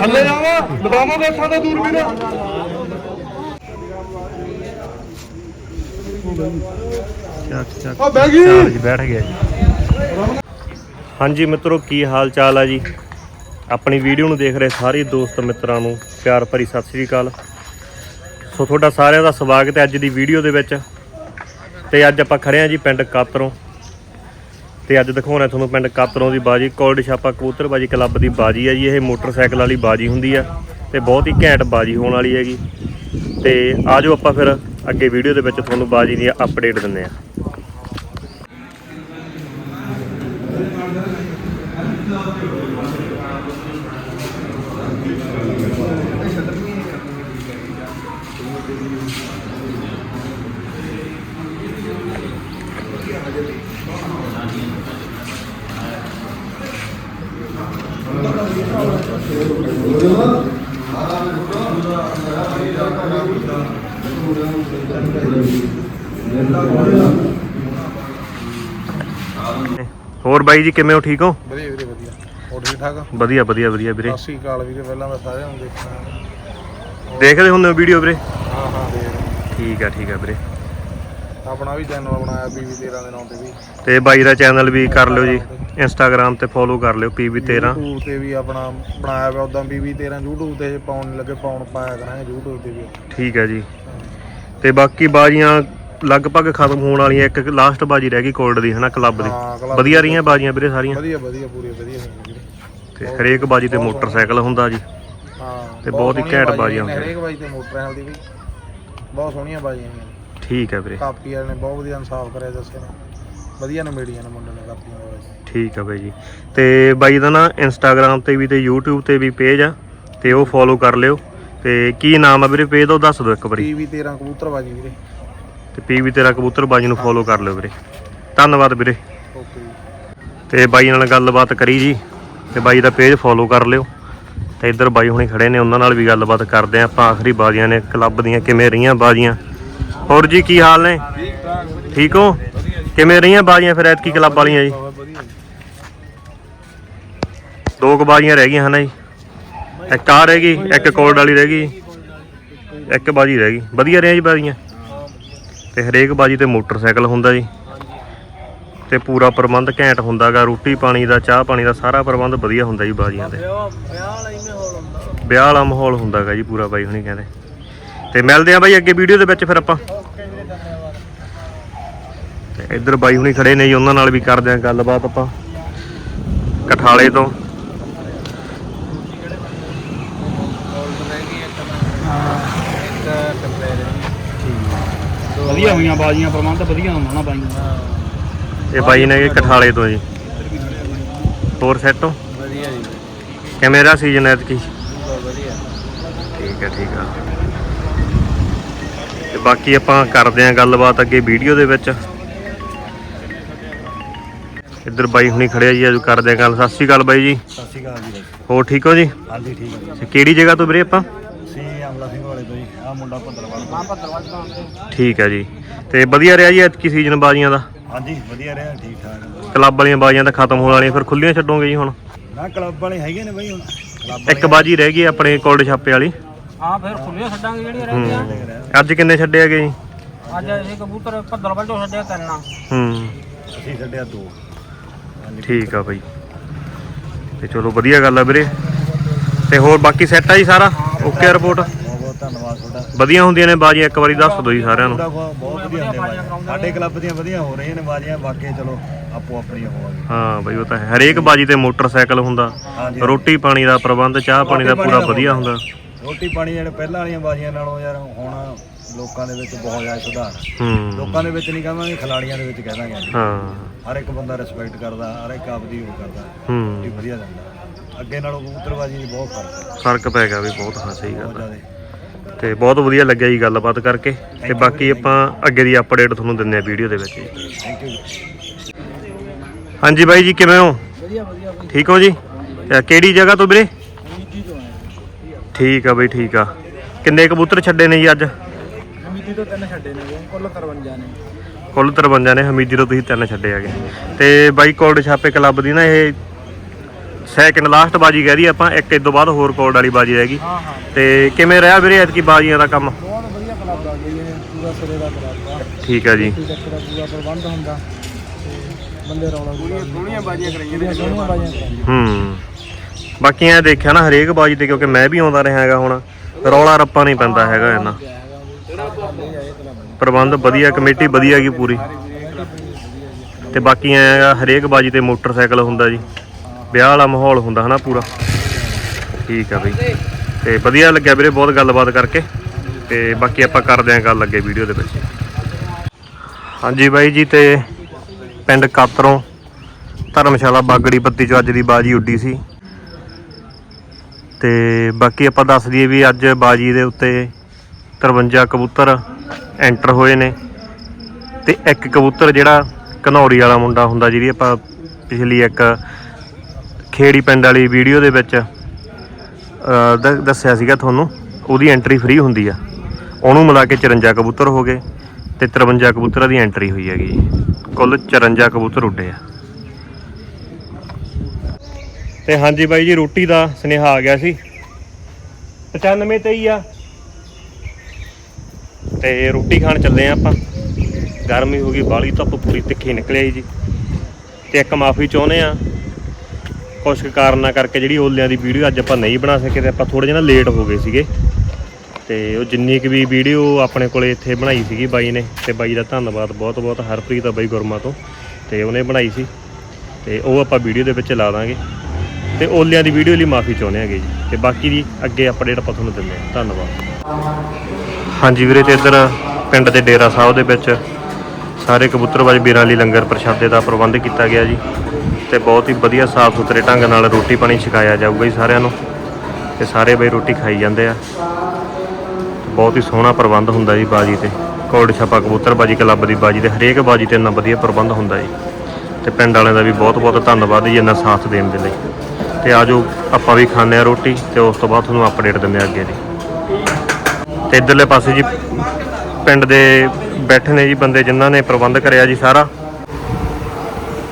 ਥੱਲੇ ਜਾਵਾ ਲਗਾਵਾਂਗੇ ਅੱਖਾਂ ਦਾ ਦੂਰ ਵੀ ਨਾ। ਚੱਕ ਚੱਕ ਆ ਬਹਿ ਗਈ। ਚਾਲ ਜੀ ਬੈਠ ਗਿਆ ਜੀ। ਹਾਂਜੀ ਮਿੱਤਰੋ ਕੀ ਹਾਲ ਚਾਲ ਆ ਜੀ? ਆਪਣੀ ਵੀਡੀਓ ਨੂੰ ਦੇਖ ਰਹੇ ਸਾਰੇ ਦੋਸਤ ਮਿੱਤਰਾਂ ਨੂੰ ਪਿਆਰ ਭਰੀ ਸਤਿ ਸ੍ਰੀ ਅਕਾਲ। ਸੋ ਤੁਹਾਡਾ ਸਾਰਿਆਂ ਦਾ ਸਵਾਗਤ ਹੈ ਅੱਜ ਦੀ ਵੀਡੀਓ ਦੇ ਵਿੱਚ। ਤੇ ਅੱਜ ਆਪਾਂ ਖੜੇ ਆ ਜੀ ਪਿੰਡ ਕਾਤਰੋਂ। ਤੇ ਅੱਜ ਦਿਖਾਉਣਾ ਤੁਹਾਨੂੰ ਪਿੰਡ ਕਾਤਰੋਂ ਦੀ ਬਾਜੀ। ਕੋਲਡ ਛਾਪਾ ਕਬੂਤਰਬਾਜੀ ਕਲੱਬ ਦੀ ਬਾਜੀ ਹੈ ਜੀ। ਇਹ ਮੋਟਰਸਾਈਕਲ ਵਾਲੀ ਬਾਜੀ ਹੁੰਦੀ ਆ ਤੇ ਬਹੁਤ ਹੀ ਘੈਂਟ ਬਾਜੀ ਹੋਣ ਵਾਲੀ ਹੈਗੀ। ਤੇ ਆਜੋ ਆਪਾਂ ਫਿਰ ਅੱਗੇ ਵੀਡੀਓ ਦੇ ਵਿੱਚ ਤੁਹਾਨੂੰ ਬਾਜੀ ਦੀ ਅਪਡੇਟ ਦਿੰਦੇ ਆ ਹੋਰ ਬਾਈ ਜੀ ਕਿਵੇਂ ਹੋ? ਠੀਕ ਹੋ? ਵਧੀਆ ਵੀਰੇ ਵਧੀਆ। ਹੋਰ ਠੀਕ ਠਾਕ ਵਧੀਆ ਵਧੀਆ ਵਧੀਆ ਵੀਰੇ। ਸਤਿ ਸ਼੍ਰੀ ਅਕਾਲ ਵੀਰੇ ਪਹਿਲਾਂ ਮੈਂ ਸਾਰਿਆਂ ਨੂੰ ਦੇਖਣਾ ਦੇਖਦੇ ਹੁੰਦੇ ਹੋ ਵੀਡੀਓ ਵੀਰੇ? ਹਾਂ ਹਾਂ ਠੀਕ ਆ ਠੀਕ ਆ ਵੀਰੇ। ਆਪਣਾ ਵੀ ਚੈਨਲ ਬਣਾਇਆ ਬੀਵੀ 13 ਦੇ ਨਾਮ ਤੇ ਵੀ। ਤੇ ਬਾਈ ਦਾ ਚੈਨਲ ਵੀ ਕਰ ਲਿਓ ਜੀ। ਇੰਸਟਾਗ੍ਰam ਤੇ। ਫੋਲੋ ਕਰ ਲਿਓ PB13 YouTube ਤੇ ਵੀ ਆਪਣਾ ਬਣਾਇਆ ਹੋਇਆ ਉਦਾਂ ਬੀਵੀ 13 YouTube ਤੇ ਪਾਉਣ ਨੀ ਲੱਗੇ ਪਾਉਣ ਪਾਇਆ ਕਰਾਂਗੇ YouTube ਤੇ ਵੀ। ਠੀਕ ਹੈ ਜੀ। ਤੇ ਬਾਕੀ ਬਾਜੀਆਂ ਲਗਭਗ ਖਤਮ ਹੋਣ ਵਾਲੀਆਂ ਇੱਕ ਲਾਸਟ ਬਾਜੀ ਰਹਿ ਗਈ ਕੋਲਡ ਦੀ ਹਨਾ ਕਲੱਬ ਦੀ। ਹਾਂ club ਵਧੀਆ ਰਹੀਆਂ ਬਾਜੀਆਂ ਵੀਰੇ ਸਾਰੀਆਂ? ਵਧੀਆ ਵਧੀਆ ਪੂਰੀ ਵਧੀਆ ਹੋਈ ਵੀਰੇ ਤੇ ਹਰੇਕ ਬਾਜੀ ਤੇ ਮੋਟਰਸਾਈਕਲ ਹੁੰਦਾ ਜੀ। ਹਾਂ ਤੇ ਬਹੁਤ ਹੀ ਘੈਂਟ ਬਾਜ਼ੀਆਂ ਬਾਜ਼ੀਆਂ ਨੇ, ਹਰੇਕ ਬਾਜੀ ਤੇ ਮੋਟਰਸਾਈਕਲ ਦੀ ਵੀ। ਬਹੁਤ ਸੋਹਣੀਆਂ ਬਾਜੀਆਂ ਨੇ। ਠੀਕ ਹੈ ਵੀਰੇ। ਕਾਪੀ ਵਾਲੇ ਨੇ ਬਹੁਤ ਵਧੀਆ ਇਨਸਾਫ ਕਰਿਆ ਦੱਸੇ ਨੇ ਵਧੀਆ ਨਮੇੜੀਆਂ ਨੇ ਮੁੰਡੇ ਨੇ ਕਾਪੀਆਂ ਦੇ ਵਿੱਚ ਠੀਕ ਆ ਬਾਈ ਜੀ। ਤੇ ਬਾਈ ਦਾ ਨਾ ਇੰਸਟਾਗ੍ਰam ਤੇ ਵੀ ਤੇ YouTube ਤੇ ਵੀ ਪੇਜ ਆ ਤੇ ਉਹ ਫੋਲੋ ਕਰ ਲਿਓ। ਤੇ ਕੀ ਨਾਮ ਆ ਵੀਰੇ ਪੇਜ ਦਾ ਉਹ ਦੱਸ ਦਿਓ ਇੱਕ ਵਾਰੀ। ਟੀਵੀ 13 ਕਬੂਤਰਬਾਜੀ ਵੀਰੇ। ਤੇ ਪੀਵੀ ਤੇਰਾ ਕਬੂਤਰ ਬਾਜੀ ਨੂੰ ਫੋਲੋ ਕਰ ਲਿਓ ਵੀਰੇ। ਧੰਨਵਾਦ ਵੀਰੇ। ਓਕੇ ਜੀ। ਤੇ ਬਾਈ ਨਾਲ ਗੱਲਬਾਤ ਕਰੀ ਜੀ ਤੇ ਬਾਈ ਦਾ ਪੇਜ ਫੋਲੋ ਕਰ ਲਿਓ। ਤੇ ਇੱਧਰ ਬਾਈ ਹੁਣੀ ਖੜੇ ਨੇ ਉਹਨਾਂ ਨਾਲ ਵੀ ਗੱਲਬਾਤ ਕਰਦੇ ਆਂ। ਆਪਾਂ ਆਖਰੀ ਬਾਜ਼ੀਆਂ ਨੇ ਕਲੱਬ ਦੀਆਂ ਕਿਵੇਂ ਰਹੀਆਂ ਬਾਜ਼ੀਆਂ? ਹੋਰ ਜੀ ਕੀ ਹਾਲ ਨੇ? ਠੀਕ ਹੋ? ਕਿਵੇਂ ਰਹੀਆਂ ਬਾਜ਼ੀਆਂ ਫਿਰ ਐਤਕੀ ਕਲੱਬ ਵਾਲੀਆਂ ਜੀ? ਦੋ ਕੁ ਬਾਜ਼ੀਆਂ ਰਹਿ ਗਈਆਂ ਹਨਾ ਜੀ। ਇੱਕ ਆ ਰਹਿ ਗਈ ਇੱਕ ਕੋਲਡ ਵਾਲੀ ਰਹਿ ਗਈ ਇੱਕ ਬਾਜੀ ਰਹਿ ਗਈ। ਵਧੀਆ ਰਹੀਆਂ ਜੀ ਬਾਜ਼ੀਆਂ? ਤੇ ਹਰੇਕ ਬਾਜੀ ਤੇ ਮੋਟਰਸਾਈਕਲ ਹੁੰਦਾ ਜੀ। ਤੇ ਪੂਰਾ ਪ੍ਰਬੰਧ ਘੈਂਟ ਹੁੰਦਾਗਾ ਰੋਟੀ ਪਾਣੀ ਦਾ ਚਾਹ ਪਾਣੀ ਦਾ ਸਾਰਾ ਪ੍ਰਬੰਧ ਵਧੀਆ ਹੁੰਦਾ ਜੀ ਬਾਜੀਆਂ ਤੇ। ਵਿਆਹ ਵਾਲਾ ਮਾਹੌਲ ਹੁੰਦਾਗਾ ਜੀ ਪੂਰਾ ਬਾਈ ਹੁਣੀ ਕਹਿੰਦੇ। ਤੇ ਮਿਲਦੇ ਆ ਬਾਈ ਅੱਗੇ ਵੀਡੀਓ ਦੇ ਵਿੱਚ ਫਿਰ ਆਪਾਂ। ਤੇ ਇੱਧਰ ਬਾਈ ਹੁਣੀ ਖੜੇ ਨੇ ਜੀ ਉਹਨਾਂ ਨਾਲ ਵੀ ਕਰਦੇ ਆ ਗੱਲਬਾਤ ਆਪਾਂ ਕਠਾਲੇ ਤੋਂ। ਵਧੀਆ ਹੋਈਆਂ ਬਾਜ਼ੀਆਂ ਪ੍ਰਬੰਧ ਵਧੀਆ ਹੁੰਦਾ ਨਾ ਬਾਈਆਂ ਇਹ ਬਾਈ ਨੇ ਕਠਾਲੇ ਤੋਂ ਜੀ। ਹੋਰ ਸੈੱਟ ਹੋ? ਵਧੀਆ ਜੀ। ਕਿਵੇਂ ਦਾ ਸੀਜ਼ਨ ਐਤਕੀ? ਬਹੁਤ ਵਧੀਆ। ਠੀਕ ਹੈ ਠੀਕ ਆ। ਤੇ ਬਾਕੀ ਆਪਾਂ ਕਰਦੇ ਆਂ ਗੱਲਬਾਤ ਅੱਗੇ ਵੀਡੀਓ ਦੇ ਵਿੱਚ। ਇੱਧਰ ਬਾਈ ਹੁਣੀ ਖੜਿਆ ਜੀ ਅੱਜ ਕਰਦੇ ਆਂ ਗੱਲ। ਸਤਿ ਸ਼੍ਰੀ ਅਕਾਲ ਬਾਈ ਜੀ। ਸਤਿ ਸ਼੍ਰੀ ਅਕਾਲ ਜੀ ਹੋਰ ਠੀਕ ਹੋ ਜੀ? ਹਾਂਜੀ ਠੀਕ ਹੈ ਤੇ ਕਿਹੜੀ ਜਗ੍ਹਾ ਤੋਂ ਵੀਰੇ ਆਪਾਂ? ਸੀ ਅਮਲਾ ਸਿੰਘ ਵਾਲੇ ਤੋਂ ਜੀ ਆ ਮੁੰਡਾ ਭੱਦਰਵਾਲ ਠੀਕ ਹੈ ਜੀ। ਤੇ ਵਧੀਆ ਰਿਹਾ ਜੀ ਐਤਕੀ ਸੀਜ਼ਨ ਬਾਜ਼ੀਆਂ ਦਾ? ਹਾਂਜੀ ਵਧੀਆ ਰਿਹਾ ਠੀਕ ਠਾਕ। ਕਲੱਬ ਵਾਲੀਆਂ ਬਾਜ਼ੀਆਂ ਤਾਂ ਖਤਮ ਹੋਣ ਵਾਲੀਆਂ ਫਿਰ ਖੁੱਲੀਆਂ ਛੱਡੋਗੇ ਜੀ ਹੁਣ? ਨਾ ਕਲੱਬ ਵਾਲੇ ਹੈਗੇ ਨੇ ਬਈ ਹੁਣ। ਇੱਕ ਬਾਜੀ ਰਹਿ ਗਈ ਆਪਣੇ ਕੋਲਡ ਛਾਪੇ ਵਾਲੀ। ਹਾਂ ਫਿਰ ਖੁੱਲੀਆਂ ਛੱਡਾਂਗੇ ਜਿਹੜੀਆਂ ਰਹਿੰਦੀਆਂ। ਹੂੰ। ਅੱਜ ਕਿੰਨੇ ਛੱਡੇ ਹੈਗੇ ਜੀ? ਅੱਜ ਇਹ ਕਬੂਤਰ ਭੱਦਲ ਵੱਲੋਂ ਛੱਡਿਆ ਤਿੰਨ ਆ। ਹੂੰ। ਅਸੀਂ ਛੱਡਿਆ ਦੋ। ਠੀਕ ਆ ਬਾਈ। ਤੇ ਚਲੋ ਵਧੀਆ ਗੱਲ ਆ ਵੀਰੇ। ਤੇ ਹੋਰ ਬਾਕੀ ਸੈੱਟ ਆ ਜੀ ਸਾਰਾ? ਓਕੇ ਰਿਪੋਰਟ ਬਹੁਤ ਬਹੁਤ ਧੰਨਵਾਦ ਤੁਹਾਡਾ। ਵਧੀਆ ਹੁੰਦੀਆਂ ਨੇ ਬਾਜੀਆਂ ਇੱਕ ਵਾਰੀ ਦੱਸ ਦਿਓ ਜੀ ਸਾਰਿਆਂ ਨੂੰ। ਤੁਹਾਡਾ ਬਹੁਤ ਬਹੁਤ ਵਧੀਆ ਹੁੰਦੇ ਬਾਜ਼ੀਆਂ ਸਾਡੇ ਕਲੱਬ ਦੀਆਂ ਵਧੀਆ ਹੋ ਰਹੀਆਂ ਨੇ ਬਾਜ਼ੀਆਂ ਬਾਕੀ ਚਲੋ ਆਪੋ ਆਪਣੀਆਂ ਹੋਵਾਂਗੇ ਹਾਂ ਬਾਈ ਉਹ ਤਾਂ ਹੈ। ਹਰੇਕ ਬਾਜੀ ਤੇ ਮੋਟਰਸਾਈਕਲ ਹੁੰਦਾ। ਹਾਂਜੀ ਰੋਟੀ ਪਾਣੀ ਦਾ ਪ੍ਰਬੰਧ ਚਾਹ ਪਾਣੀ ਦਾ ਪੂਰਾ ਵਧੀਆ ਹੁੰਦਾ। ਰੋਟੀ ਪਾਣੀ ਜਿਹੜੇ ਪਹਿਲਾਂ ਵਾਲੀਆਂ ਬਾਜ਼ੀਆਂ ਨਾਲੋਂ ਯਾਰ ਹੁਣ ਲੋਕਾਂ ਦੇ ਵਿੱਚ ਬਹੁਤ ਜ਼ਿਆਦਾ ਸੁਧਾਰ ਹੈ। ਹੂੰ। ਲੋਕਾਂ ਦੇ ਵਿੱਚ ਨਹੀਂ ਕਹਾਂਗੇ ਖਿਲਾੜੀਆਂ ਦੇ ਵਿੱਚ ਕਹਿ ਦਾਂਗੇ ਅਸੀਂ। ਹਾਂ। ਹਰ ਇੱਕ ਬੰਦਾ ਰਿਸਪੈਕਟ ਕਰਦਾ ਹਰ ਇੱਕ ਆਪਦੀ ਉਹ ਕਰਦਾ ਹੂੰ। ਇਹ ਵਧੀਆ ਜਾਂਦਾ ਅੱਗੇ ਨਾਲੋਂ ਕਬੂਤਰਬਾਜ਼ੀ 'ਚ ਬਹੁਤ ਫ਼ਰਕ ਹੈ ਫ਼ਰਕ ਪੈ ਗਿਆ ਵੀ ਬਹੁਤ ਹਾਂ ਸਹੀ ਬਹੁਤ ਗੱਲ ਆ। ਜ਼ਿਆਦਾ। ਤੇ ਬਹੁਤ ਵਧੀਆ ਲੱਗਿਆ ਜੀ ਗੱਲਬਾਤ ਕਰਕੇ। ਤੇ ਬਾਕੀ ਆਪਾਂ ਅੱਗੇ ਦੀ ਅਪਡੇਟ ਤੁਹਾਨੂੰ ਦਿੰਨੇ ਆ ਵੀਡੀਓ ਦੇ ਵਿੱਚ। ਜੀ ਥੈਂਕ ਯੂ ਹਾਂਜੀ ਬਾਈ ਜੀ ਕਿਵੇਂ ਹੋ? ਵਧੀਆ ਵਧੀਆ ਬਈ। ਠੀਕ ਹੋ ਜੀ? ਤੇ ਕਿਹੜੀ ਜਗ੍ਹਾ ਤੋਂ ਵੀਰੇ? ਠੀਕ ਆ ਬਈ ਠੀਕ ਆ। ਕਿੰਨੇ ਕਬੂਤਰ ਛੱਡੇ ਨੇ ਜੀ ਅੱਜ? ਮਿੱਟੀ ਤੋਂ ਤਿੰਨ ਛੱਡੇ ਨੇ ਕੁੱਲ 53 ਨੇ। ਕੁੱਲ 53 ਨੇ ਹਮੀਦੀ ਤੋਂ ਤੁਸੀਂ ਤਿੰਨ ਛੱਡੇ ਹੈਗੇ। ਤੇ ਬਾਈ ਕੋਲਡ ਛਾਪੇ ਕਲੱਬ ਦੀ ਨਾ ਇਹ ਸੈਕਿੰਡ ਲਾਸਟ ਬਾਜੀ ਕਹਿ ਆਪਾਂ ਇੱਕ ਇਸ ਤੋਂ ਬਾਅਦ ਹੋਰ ਕੋਲਡ ਵਾਲੀ ਬਾਜੀ ਰਹਿ ਗਈ। ਹਾਂ ਹਾਂ। ਤੇ ਕਿਵੇਂ ਰਿਹਾ ਵੀਰੇ ਐਤਕੀ ਬਾਜੀਆਂ ਦਾ ਕੰਮ? ਬਹੁਤ ਵਧੀਆ ਕਲੱਬ ਆ ਗਈ ਹੈ ਪੂਰਾ ਸਿਰੇ ਦਾ ਕਲੱਬ ਆ। ਠੀਕ ਹੈ ਜੀ। ਕੋਈ ਚੱਕਰ ਦਾ ਪੂਰਾ ਪ੍ਰਬੰਧ ਹੁੰਦਾ। ਤੇ ਬੰਦੇ ਰੌਲਾ ਪੂਰੀਆਂ ਸੋਹਣੀਆਂ ਬਾਜੀਆਂ ਕਰਾਈਆਂ ਨੇ। ਸੋਹਣੀਆਂ ਬਾਜੀਆਂ ਕਰਾਈਆਂ ਹੂੰ। ਬਾਕੀ ਐ ਦੇਖਿਆ ਨਾ ਹਰੇਕ ਬਾਜੀ ਤੇ, ਕਿਉਂਕਿ ਮੈਂ ਵੀ ਆਉਂਦਾ ਰਿਹਾ ਹੈਗਾ ਹੁਣ, ਰੌਲਾ ਰੱਪਾ ਨਹੀਂ ਪੈਂਦਾ ਹੈਗਾ ਇਹਨਾਂ ਪ੍ਰਬੰਧ ਵਧੀਆ, ਕਮੇਟੀ ਵਧੀਆ ਕੀ ਪੂਰੀ। ਤੇ ਬਾਕੀ ਐ ਹੈਗਾ, ਹਰੇਕ ਬਾਜੀ ਤੇ ਮੋਟਰਸਾਈਕਲ ਹੁੰਦਾ ਜੀ। ਵਿਆਹ ਵਾਲਾ ਮਾਹੌਲ ਹੁੰਦਾ ਹਨਾ ਪੂਰਾ। ਠੀਕ ਆ ਬਈ। ਤੇ ਵਧੀਆ ਲੱਗਿਆ ਵੀਰੇ, ਬਹੁਤ ਗੱਲਬਾਤ ਕਰਕੇ। ਤੇ ਬਾਕੀ ਆਪਾਂ ਕਰਦੇ ਆਂ ਗੱਲ ਅੱਗੇ ਵੀਡੀਓ ਦੇ ਵਿੱਚ। ਹਾਂਜੀ ਬਾਈ ਜੀ, ਤੇ ਪਿੰਡ ਕਾਤਰੋਂ ਧਰਮਸ਼ਾਲਾ ਬਾਗੜੀ ਪੱਤੀ ਚੋਂ ਅੱਜ ਦੀ ਬਾਜੀ ਉੱਡੀ ਸੀ। ਤੇ ਬਾਕੀ ਆਪਾਂ ਦੱਸ ਦਈਏ ਵੀ ਅੱਜ ਬਾਜੀ ਦੇ ਉੱਤੇ 53 ਕਬੂਤਰ ਐਂਟਰ ਹੋਏ ਨੇ ਤੇ ਇੱਕ ਕਬੂਤਰ ਜਿਹੜਾ ਘਨੌਰੀ ਵਾਲਾ ਮੁੰਡਾ ਹੁੰਦਾ ਜਿਹਦੀ ਆਪਾਂ ਪਿਛਲੀ ਇੱਕ ਖੇੜੀ ਪਿੰਡ ਵਾਲੀ ਵੀਡੀਓ ਦੇ ਵਿੱਚ ਦ- ਦੱਸਿਆ ਸੀਗਾ ਤੁਹਾਨੂੰ, ਉਹਦੀ ਐਂਟਰੀ ਫ੍ਰੀ ਹੁੰਦੀ ਆ। ਉਹਨੂੰ ਮਿਲਾ ਕੇ 54 ਕਬੂਤਰ ਹੋ ਗਏ ਤੇ 53 ਕਬੂਤਰਾਂ ਦੀ ਐਂਟਰੀ ਹੋਈ ਹੈਗੀ ਜੀ। ਕੁੱਲ 54 ਕਬੂਤਰ ਉੱਡੇ ਆ। ਤੇ ਹਾਂਜੀ ਬਾਈ ਜੀ, ਰੋਟੀ ਦਾ ਸੁਨੇਹਾ ਆ ਗਿਆ ਸੀ। 95 ਤੇ ਹੀ ਆ। ਤੇ ਰੋਟੀ ਖਾਣ ਚੱਲੇ ਆ ਆਪਾਂ। ਗਰਮੀ ਹੋ ਗਈ, ਬਾਲੀ ਧੁੱਪ ਪੂਰੀ ਤਿੱਖੀ ਨਿਕਲਿਆ ਜੀ। ਤੇ ਇੱਕ ਮਾਫੀ ਚਾਹੁੰਦੇ ਆ। ਕੁਛ ਕਾਰਨਾਂ ਕਰਕੇ ਜਿਹੜੀ ਓਲਿਆਂ ਦੀ ਵੀਡੀਓ ਅੱਜ ਆਪਾਂ ਨਹੀਂ ਬਣਾ ਸਕੇ ਤੇ ਆਪਾਂ ਥੋੜੇ ਜਿਹਾ ਨਾ ਲੇਟ ਹੋ ਗਏ ਸੀਗੇ। ਤੇ ਉਹ ਜਿੰਨੀ ਕੁ ਵੀ ਵੀਡੀਓ ਆਪਣੇ ਕੋਲੇ ਇੱਥੇ ਬਣਾਈ ਸੀਗੀ ਬਾਈ ਨੇ, ਤੇ ਬਾਈ ਦਾ ਧੰਨਵਾਦ ਬਹੁਤ ਬਹੁਤ ਹਰਪ੍ਰੀਤ ਆ ਬਾਈ ਗੁਰਮਾ ਤੋਂ, ਤੇ ਉਹਨੇ ਬਣਾਈ ਸੀ। ਤੇ ਉਹ ਆਪਾਂ ਵੀਡੀਓ ਦੇ ਵਿੱਚ ਲਾ ਦਾਂਗੇ। ਤੇ ਓਲਿਆਂ ਦੀ ਵੀਡੀਓ ਲਈ ਮਾਫੀ ਚਾਹੁੰਦੇ ਹੈਗੇ ਜੀ। ਤੇ ਬਾਕੀ ਦੀ ਅੱਗੇ ਅਪਡੇਟ ਆਪਾਂ ਤੁਹਾਨੂੰ ਦਿੰਦੇ ਹਾਂ। ਧੰਨਵਾਦ। ਹਾਂਜੀ ਵੀਰੇ, ਤੇ ਇੱਧਰ ਪਿੰਡ ਦੇ ਡੇਰਾ ਸਾਹਿਬ ਦੇ ਵਿੱਚ ਸਾਰੇ ਕਬੂਤਰਬਾਜ਼ ਵੀਰਾਂ ਲਈ ਲੰਗਰ ਪ੍ਰਸ਼ਾਦੇ ਦਾ ਪ੍ਰਬੰਧ ਕੀਤਾ ਗਿਆ ਜੀ। ਤੇ ਬਹੁਤ ਹੀ ਵਧੀਆ ਸਾਫ਼ ਸੁਥਰੇ ਢੰਗ ਨਾਲ ਰੋਟੀ ਪਾਣੀ ਛਕਾਇਆ ਜਾਊਗਾ ਜੀ ਸਾਰਿਆਂ ਨੂੰ। ਤੇ ਸਾਰੇ ਬਈ ਰੋਟੀ ਖਾਈ ਜਾਂਦੇ ਆ। ਬਹੁਤ ਹੀ ਸੋਹਣਾ ਪ੍ਰਬੰਧ ਹੁੰਦਾ ਜੀ ਬਾਜੀ ਤੇ। ਕੋਲਡ ਛਾਪਾ ਕਬੂਤਰਬਾਜੀ ਕਲੱਬ ਦੀ ਬਾਜੀ ਤੇ ਹਰੇਕ ਬਾਜੀ ਤੇ ਇੰਨਾ ਵਧੀਆ ਪ੍ਰਬੰਧ ਹੁੰਦਾ ਜੀ। ਤੇ ਪਿੰਡ ਵਾਲਿਆਂ ਦਾ ਵੀ ਬਹੁਤ ਬਹੁਤ ਧੰਨਵਾਦ ਜੀ, ਇੰਨਾ ਸਾਥ ਦੇਣ ਦੇ ਲਈ। ਤੇ ਆਜੋ ਆਪਾਂ ਵੀ ਖਾਂਦੇ ਆ ਰੋਟੀ ਤੇ ਉਸ ਤੋਂ ਬਾਅਦ ਤੁਹਾਨੂੰ ਅਪਡੇਟ ਦਿੰਦੇ ਆ ਅੱਗੇ ਦੀ। ਤੇ ਇਧਰਲੇ ਪਾਸੇ ਜੀ ਪਿੰਡ ਦੇ ਬੈਠੇ ਨੇ ਜੀ ਬੰਦੇ ਜਿਨ੍ਹਾਂ ਨੇ ਪ੍ਰਬੰਧ ਕਰਿਆ ਜੀ ਸਾਰਾ।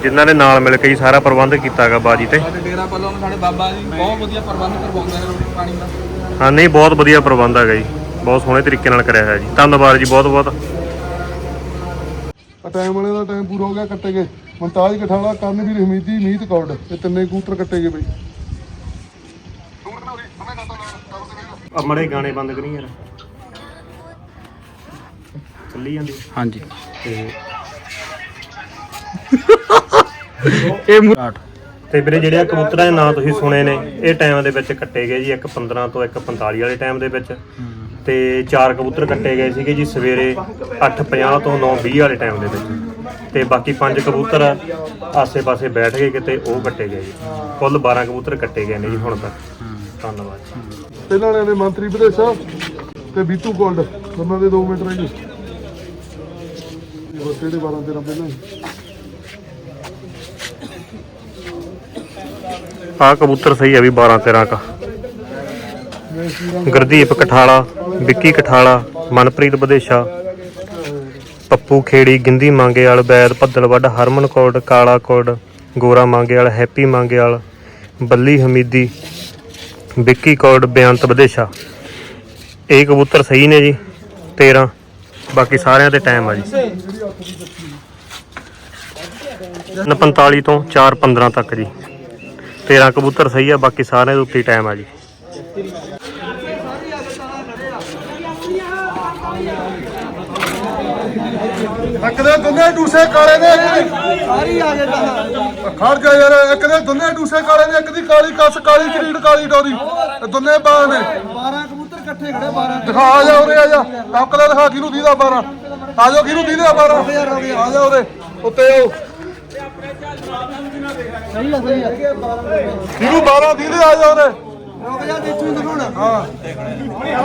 ਜਿਨ੍ਹਾਂ ਨੇ ਨਾਲ ਮਿਲ ਕੇ ਜੀ ਸਾਰਾ ਪ੍ਰਬੰਧ ਕੀਤਾ ਹੈਗਾ ਬਾਜੀ ਤੇ। ਸਾਡੇ ਡੇਰਾ ਵੱਲੋਂ ਸਾਡੇ ਬਾਬਾ ਜੀ ਬਹੁਤ ਵਧੀਆ ਪ੍ਰਬੰਧ ਕਰਵਾਉਂਦੇ ਨੇ ਰੋਟੀ ਪਾਣੀ ਦਾ। ਹਾਂ ਨਹੀਂ ਬਹੁਤ ਵਧੀਆ ਪ੍ਰਬੰਧ ਹੈਗਾ ਜੀ। ਬਹੁਤ ਸੋਹਣੇ ਤਰੀਕੇ ਨਾਲ ਕਰਿਆ ਹੋਇਆ ਜੀ। ਧੰਨਵਾਦ ਜੀ ਬਹੁਤ ਬਹੁਤ ਆ ਟਾਈਮ ਵਾਲੇ ਦਾ ਟਾਈਮ ਪੂਰਾ ਹੋ ਗਿਆ ਕੱਟੇ ਗਏ। ਮੁਮਤਾਜ ਕਠਾਲਾ ਕਰਨਵੀਰ ਹਮੀਦੀ ਮੀਤ ਕੌੜ ਇਹ ਤਿੰਨੇ ਕਬੂਤਰ ਕੱਟੇ ਗਏ ਬਈ। ਅਮੜੇ ਗਾਣੇ ਬੰਦ ਕਰੀ ਯਾਰ। ਚੱਲੀ ਜਾਂਦੀ। ਹਾਂਜੀ। ਤੇ ਇਹ ਤੇ ਵੀਰੇ ਜਿਹੜੇ ਕਬੂਤਰਾਂ ਦੇ ਨਾਂ ਤੁਸੀਂ ਸੁਣੇ ਨੇ ਇਹ ਟਾਈਮ ਦੇ ਵਿੱਚ ਕੱਟੇ ਗਏ ਜੀ ਇੱਕ 15 ਤੋਂ ਇੱਕ 45 ਵਾਲੇ ਟਾਈਮ ਦੇ ਵਿੱਚ। ਤੇ ਚਾਰ ਕਬੂਤਰ ਕੱਟੇ ਗਏ ਸੀਗੇ ਜੀ ਸਵੇਰੇ 8:50 ਤੋਂ 9:20 ਵਾਲੇ ਟਾਈਮ ਦੇ ਵਿੱਚ। ਤੇ ਬਾਕੀ ਪੰਜ ਕਬੂਤਰ ਆਸੇ-ਪਾਸੇ ਬੈਠ ਗਏ ਕਿਤੇ ਉਹ ਕੱਟੇ ਗਏ ਜੀ। ਕੁੱਲ 12 ਕਬੂਤਰ ਕੱਟੇ ਗਏ ਨੇ ਜੀ ਹੁਣ ਤੱਕ। ਧੰਨਵਾਦ ਜੀ। ਵਾਲੇ ਨੇ ਮੰਤਰੀ ਵਿਦੇਸ਼ਾ ਤੇ ਬੀਤੂ ਗੋਲਡ ਦੋਨਾਂ ਦੇ 2 ਮਿੰਟ ਰਹਿ ਗਏ। ਇਹ ਬਸ ਕਿਹੜੇ 12 13 ਪਹਿਲਾਂ ਹੀ। ਆਹ ਕਬੂਤਰ ਸਹੀ ਹੈ ਵੀ 12 13 ਕਾ। ਗੁਰਦੀਪ ਕਠਾਲਾ, ਵਿੱਕੀ ਕਠਾਲਾ, ਮਨਪ੍ਰੀਤ ਬਦੇਸ਼ਾ, ਪੱਪੂ ਖੇੜੀ, ਗਿੰਦੀ ਮੰਗੇਵਾਲ ਬੈਦ ਭੱਦਲਵੱਡ, ਹਰਮਨ ਕੌਰ, ਕਾਲਾ ਕੌਰ, ਗੋਰਾ ਮੰਗੇਵਾਲ ਹੈਪੀ ਮੰਗੇਵਾਲ ਬੱਲੀ ਹਮੀਦੀ, ਵਿੱਕੀ ਕੌਰ ਬੇਅੰਤ ਵਿਦੇਸ਼ਾ ਇਹ ਕਬੂਤਰ ਸਹੀ ਨੇ ਜੀ 13 ਬਾਕੀ ਸਾਰਿਆਂ 'ਤੇ ਟਾਈਮ ਆ ਜੀ। 45 ਤੋਂ 4 15 ਤੱਕ ਜੀ। 13 ਕਬੂਤਰ ਸਹੀ ਆ, ਬਾਕੀ ਸਾਰਿਆਂ ਦੇ ਉੱਤੇ ਟਾਈਮ ਆ ਜੀ। ਇੱਕ ਦੇ ਦੁੰਨੇ ਟੂਸੇ ਕਾਲੇ ਨੇ ਸਾਰੀ ਆ ਗਏ ਤਾਂ। ਖੜ ਜਾ ਯਾਰ ਇੱਕ ਦੇ ਦੁੰਨੇ ਟੂਸੇ ਕਾਲੇ ਨੇ ਇੱਕ ਦੀ ਕਾਲੀ ਕੱਸ ਕਾਲੀ ਕਰੀੜ ਕਾਲੀ ਡੋਰੀ। ਇਹ ਦੁੰਨੇ ਬਾਹ ਨੇ। 12 ਕਬੂਤਰ ਇਕੱਠੇ ਖੜੇ 12 ਦਿਖਾ ਆ ਜਾ ਉਰੇ ਆ ਜਾ। ਟੱਕਦਾ ਦਿਖਾ ਕਿਹਨੂੰ ਦੀਦਾ 12 ਆ ਜਾ ਕਿਹਨੂੰ ਦੀਦਾ 12 ਆ ਜਾ ਉਰੇ ਉੱਤੇ ਆਓ। ਸਹੀ ਆ ਸਹੀ ਆ। ਕਿਹਨੂੰ 12 ਦੀਦੇ ਆ ਜਾ ਉਰੇ? ਰੁਕ ਜਾ ਦੇਖੂ ਦਿਖਾਉਣਾ ਹਾਂ।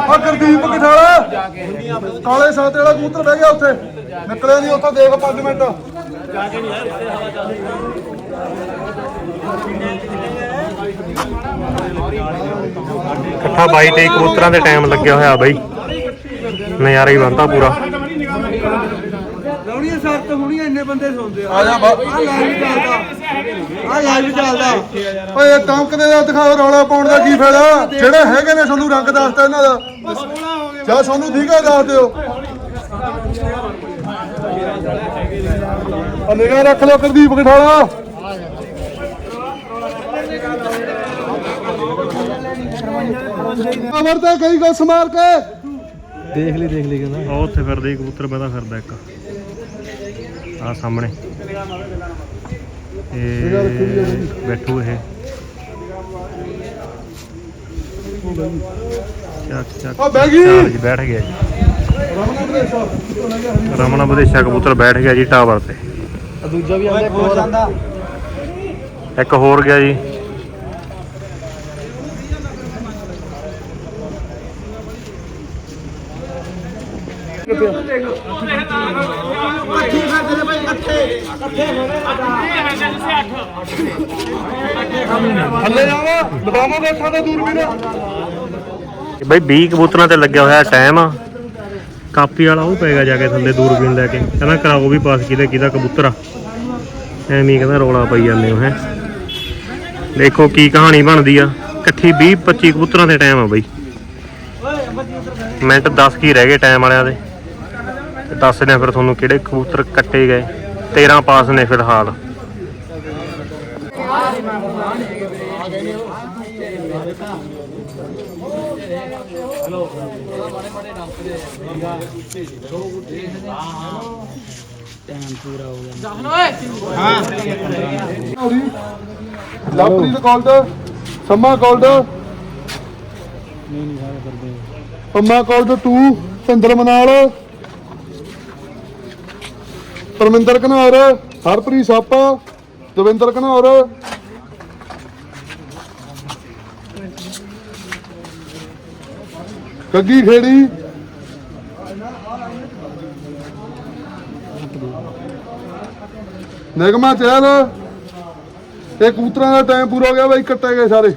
ਆ ਗੁਰਦੀਪ ਕਿਠਾਲਾ ਕਾਲੇ ਸਾਤੇ ਵਾਲਾ ਕਬੂਤਰ ਬਹਿ ਗਿਆ ਉੱਥੇ। ਨਿਕਲਿਆ ਨਹੀਂ ਉੱਥੋਂ ਦੇਖ 5 ਮਿੰਟ। ਇਕੱਠਾ 22 23 ਕਬੂਤਰਾਂ ਦੇ ਟਾਈਮ ਲੱਗਿਆ ਹੋਇਆ ਬਾਈ। ਨਜ਼ਾਰਾ ਹੀ ਬੰਦਾ ਪੂਰਾ। ਲਾਉਣੀ ਸਰ ਤੋਂ ਇੰਨੇ ਬੰਦੇ ਸੁਣਦੇ ਆ। ਆ ਜਾ ਆ ਆ ਲਾਈਵ ਚੱਲਦਾ। ਓਏ ਟੌਂਕਦੇ ਦਾ ਦਿਖਾਓ ਰੌਲਾ ਪਾਉਣ ਦਾ ਕੀ ਫਾਇਦਾ? ਜਿਹੜੇ ਹੈਗੇ ਨੇ ਤੁਹਾਨੂੰ ਰੰਗ ਦੱਸਦਾ ਇਹਨਾਂ ਦਾ। ਜਾਂ ਤੁਹਾਨੂੰ ਠੀਕ ਹੈ ਦੱਸ ਦਿਓ। ਆ ਨਿਗਾਹ ਰੱਖ ਲਓ ਕੁਲਦੀਪ ਕਠਾਲਾ ਅਮਰ ਤਾਂ ਕਈ ਗੱਲ ਸਮਾਰ ਕੇ। ਦੇਖ ਲਈ ਦੇਖ ਲਈ ਕਹਿੰਦਾ। ਉਹ ਉੱਥੇ ਫਿਰਦੇ ਕਬੂਤਰ ਬੈਠਾ ਫਿਰਦਾ ਇੱਕ। ਆ ਸਾਹਮਣੇ। ਇਹ ਬੈਠੂ ਇਹ। ਚੱਕ ਚੱਕ ਬਹਿ ਗਈ। ਜੀ ਬੈਠ ਗਿਆ ਜੀ। ਰਮਣਾ ਬਦੇਸ਼ਾ ਕਬੂਤਰ ਬੈਠ ਗਿਆ ਜੀ ਟਾਵਰ ਤੇ। ਦੂਜਾ ਵੀ ਆਂਦਾ ਇੱਕ ਹੋਰ ਆਂਦਾ ਇੱਕ ਹੋਰ ਗਿਆ ਜੀ। ਥੱਲੇ ਜਾਵਾ ਲਗਾਵਾਂ ਦੇਖਾਂ ਦੂਰ ਵੀਰ ਬਈ 20 ਕਬੂਤਰਾਂ ਤੇ ਲੱਗਿਆ ਹੋਇਆ ਟਾਈਮ ਕਾਪੀ ਵਾਲਾ ਉਹ ਪਏਗਾ ਜਾ ਕੇ ਥੱਲੇ ਦੂਰਬੀਨ ਲੈ ਕੇ। ਕਹਿੰਦਾ ਕਰਾਓ ਵੀ ਪਾਸ ਕਿਹਦਾ ਕਿਹਦਾ ਕਬੂਤਰ ਆ। ਐਵੇਂ ਹੀ ਕਹਿੰਦਾ ਰੌਲਾ ਪਈ ਜਾਂਦੇ ਹੋ, ਹੈ। ਦੇਖੋ ਕੀ ਕਹਾਣੀ ਬਣਦੀ ਆ। ਇਕੱਠੀ 20 25 ਕਬੂਤਰਾਂ ਦੇ ਟਾਈਮ ਆ ਬਈ। ਮਿੰਟ 10 ਕੀ ਰਹਿ ਗਏ ਟਾਈਮ ਵਾਲਿਆਂ ਦੇ। ਤੇ ਦੱਸਦੇ ਆ ਫਿਰ ਤੁਹਾਨੂੰ ਕਿਹੜੇ ਕਬੂਤਰ ਕੱਟੇ ਗਏ। 13 ਪਾਸ ਨੇ ਫਿਲਹਾਲ। Lovepreet gold Sama gold Pamma gold 2 Bhindar Manal. Parminder Ghanaur, Harpreet Sapa Davinder Ghanaur. Kaggi Kheri. Nigma Chahal ਇਹ ਕਬੂਤਰਾਂ ਦਾ ਟਾਈਮ ਪੂਰਾ ਹੋ ਗਿਆ ਬਾਈ, ਕੱਟੇ ਗਏ ਸਾਰੇ।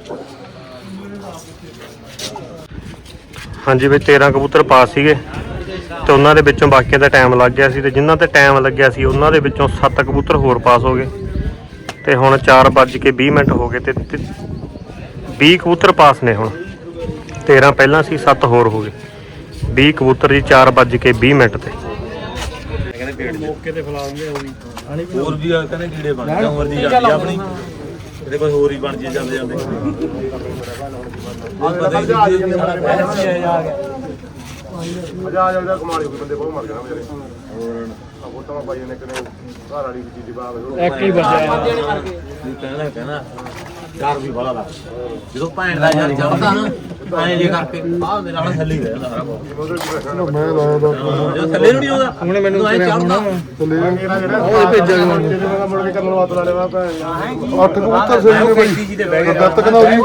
ਹਾਂਜੀ ਬਈ 13 ਕਬੂਤਰ ਪਾਸ ਸੀਗੇ ਤੇ ਉਹਨਾਂ ਦੇ ਵਿੱਚੋਂ ਬਾਕੀਆਂ ਦਾ ਟਾਈਮ ਲੱਗ ਗਿਆ ਸੀ ਤੇ ਜਿਨ੍ਹਾਂ ਤੇ ਟਾਈਮ ਲੱਗਿਆ ਸੀ, ਉਹਨਾਂ ਦੇ ਵਿੱਚੋਂ 7 ਕਬੂਤਰ ਹੋਰ ਪਾਸ ਹੋ ਗਏ। ਤੇ ਹੁਣ 4 ਵੱਜ ਕੇ 20 ਮਿੰਟ ਹੋ ਗਏ ਤੇ ਤੇ 20 ਕਬੂਤਰ ਪਾਸ ਨੇ ਹੁਣ। 13 ਪਹਿਲਾਂ ਸੀ 7 ਹੋਰ ਹੋ ਗਏ। 20 ਕਬੂਤਰ ਜੀ 4 ਵੱਜ ਕੇ 20 ਮਿੰਟ ਤੇ। ਹੋਰ ਵੀ ਆ ਕਹਿੰਦੇ ਕੀੜੇ ਬਣ ਜਾਂ ਉਮਰ ਦੀ ਜਾਂਦੀ ਆ ਆਪਣੀ। ਇਹਦੇ ਕੋਈ ਹੋਰ ਹੀ ਬਣ ਜੇ ਜਾਂਦੇ ਜਾਂਦੇ। ਮਜ਼ਾ ਆ ਜਾਂਦਾ ਕਮਾਲ ਕੋਈ ਬੰਦੇ ਬਹੁਤ ਮਰ ਜਾਣਾ ਵਿਚਾਰੇ। ਹੋਰ ਆ ਫੋਟੋਆਂ ਪਾਈ ਨੇ ਕਿਨੇ ਘਰ ਵਾਲੀ ਚੀਜ਼ ਦੀ ਬਾਤ ਇੱਕ ਹੀ ਬਚਿਆ ਨਹੀਂ ਕਹਿਣਾ ਕਹਿਣਾ। ਡਰ ਵੀ ਬੜਾ ਲੱਗ ਜਦੋਂ ਭੈਣ ਦਾ ਯਾਰ ਚੜਦਾ ਨਾ ਜੇ ਕਰਕੇ। ਬਾਹਰ ਦੇ ਨਾਲ ਥੱਲੇ ਹੀ ਰਹਿੰਦਾ ਸਾਰਾ ਕੁਛ। ਮੈਂ ਲਾਇਆ ਦਾ ਜਦੋਂ ਥੱਲੇ ਨੂੰ ਨਹੀਂ ਆਉਂਦਾ ਹੁਣ ਮੈਨੂੰ ਐਂ ਚੜਦਾ ਥੱਲੇ ਉਹ ਭੇਜਿਆ ਗਿਆ ਮੈਂ ਮੁੜ ਕੇ ਕਰਨ ਵਾਸਤੇ ਲਾ ਲਿਆ ਭੈਣ ਅੱਠ ਕਬੂਤਰ ਸਹੀ ਨੇ ਬਈ ਜੀ ਦੇ ਬਹਿ ਗਏ ਗੱਤ Kanauri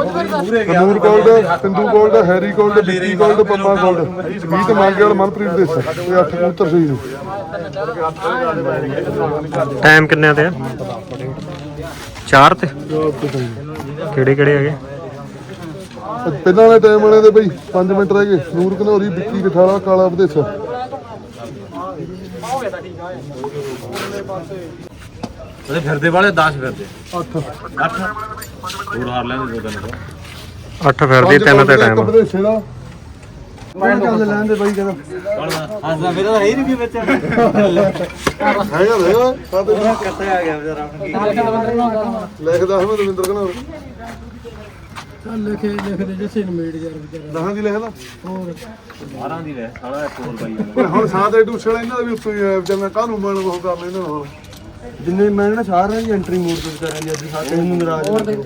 Kanur gold Sindhu gold Harry gold Bikki gold Pamma gold Geet Mangewal Manpreet ਦੇ ਇਹ ਅੱਠ ਕਬੂਤਰ ਸਹੀ ਨੇ ਟਾਈਮ ਕਿੰਨੇ ਤੇ ਆ? 4 ਤੇ। ਕਿਹੜੇ ਕਿਹੜੇ ਹੈਗੇ? ਪਹਿਲਾਂ ਵਾਲੇ ਟਾਈਮ ਵਾਲੇ ਦੇ ਬਈ 5 ਮਿੰਟ ਰਹਿ ਗਏ। ਨੂਰ ਕਨੌਰੀ ਵਿੱਕੀ ਕਠਾਲਾ ਕਾਲਾ ਵਿਦੇਸਾ। ਉਹਦੇ ਫਿਰਦੇ ਵਾਲੇ 10 ਫਿਰਦੇ। 8 8 ਹੋਰ ਹਾਰ ਲੈਂਦੇ ਦੋ ਤਿੰਨ 8 ਫਿਰਦੇ ਤਿੰਨ ਤੇ ਟਾਈਮ ਵਿਦੇਸੇ ਦਾ ਮੈਂ ਚੱਲ ਲੈਣ ਦੇ ਬਾਈ ਕਹਿੰਦਾ ਹੱਸਦਾ ਮੇਰਾ ਤਾਂ ਹੈ ਹੀ ਨਹੀਂ ਵੀ ਬੱਚਾ ਹੈਗਾ ਹੈਗਾ ਸਾਡੇ ਕਿੱਥੇ ਆ ਗਿਆ ਵਿਚਾਰਾ ਲਿਖਦਾ ਹਮੇ ਦਵਿੰਦਰ ਕਨੌਰ। ਚੱਲ ਲਿਖੇ ਲਿਖਦੇ ਜੱਸੇ ਨੂੰ ਮੇੜ ਯਾਰ ਵਿਚਾਰਾ ਦਹਾਂ ਦੀ ਲਿਖਦਾ ਹੋਰ। 12 ਦੀ ਲੈ ਸਾਲਾ ਇੱਕ ਹੋਰ ਜਾਣਾ ਓਏ ਹੁਣ ਸਾਦੇ ਟੂਸੇ ਵਾਲੇ ਇਹਨਾਂ ਦਾ ਵੀ ਉੱਤੋਂ ਹੀ ਆਇਆ ਵਿਚਾਰਾ ਕਾਹਨੂੰ ਮਨ ਉਹ ਕਰ ਲੈਂਦੇ ਨੇ ਹੁਣ ਜਿੰਨੇ ਮੈਂ ਨਾ ਸਾਰਿਆਂ ਦੀ ਐਂਟਰੀ ਮੋਡ ਤੇ ਵਿਚਾਰਿਆਂ ਦੀ ਅੱਜ ਸਾਡੇ ਨੂੰ ਨਾਰਾਜ਼ ਹੋਰ ਦੇਖੋ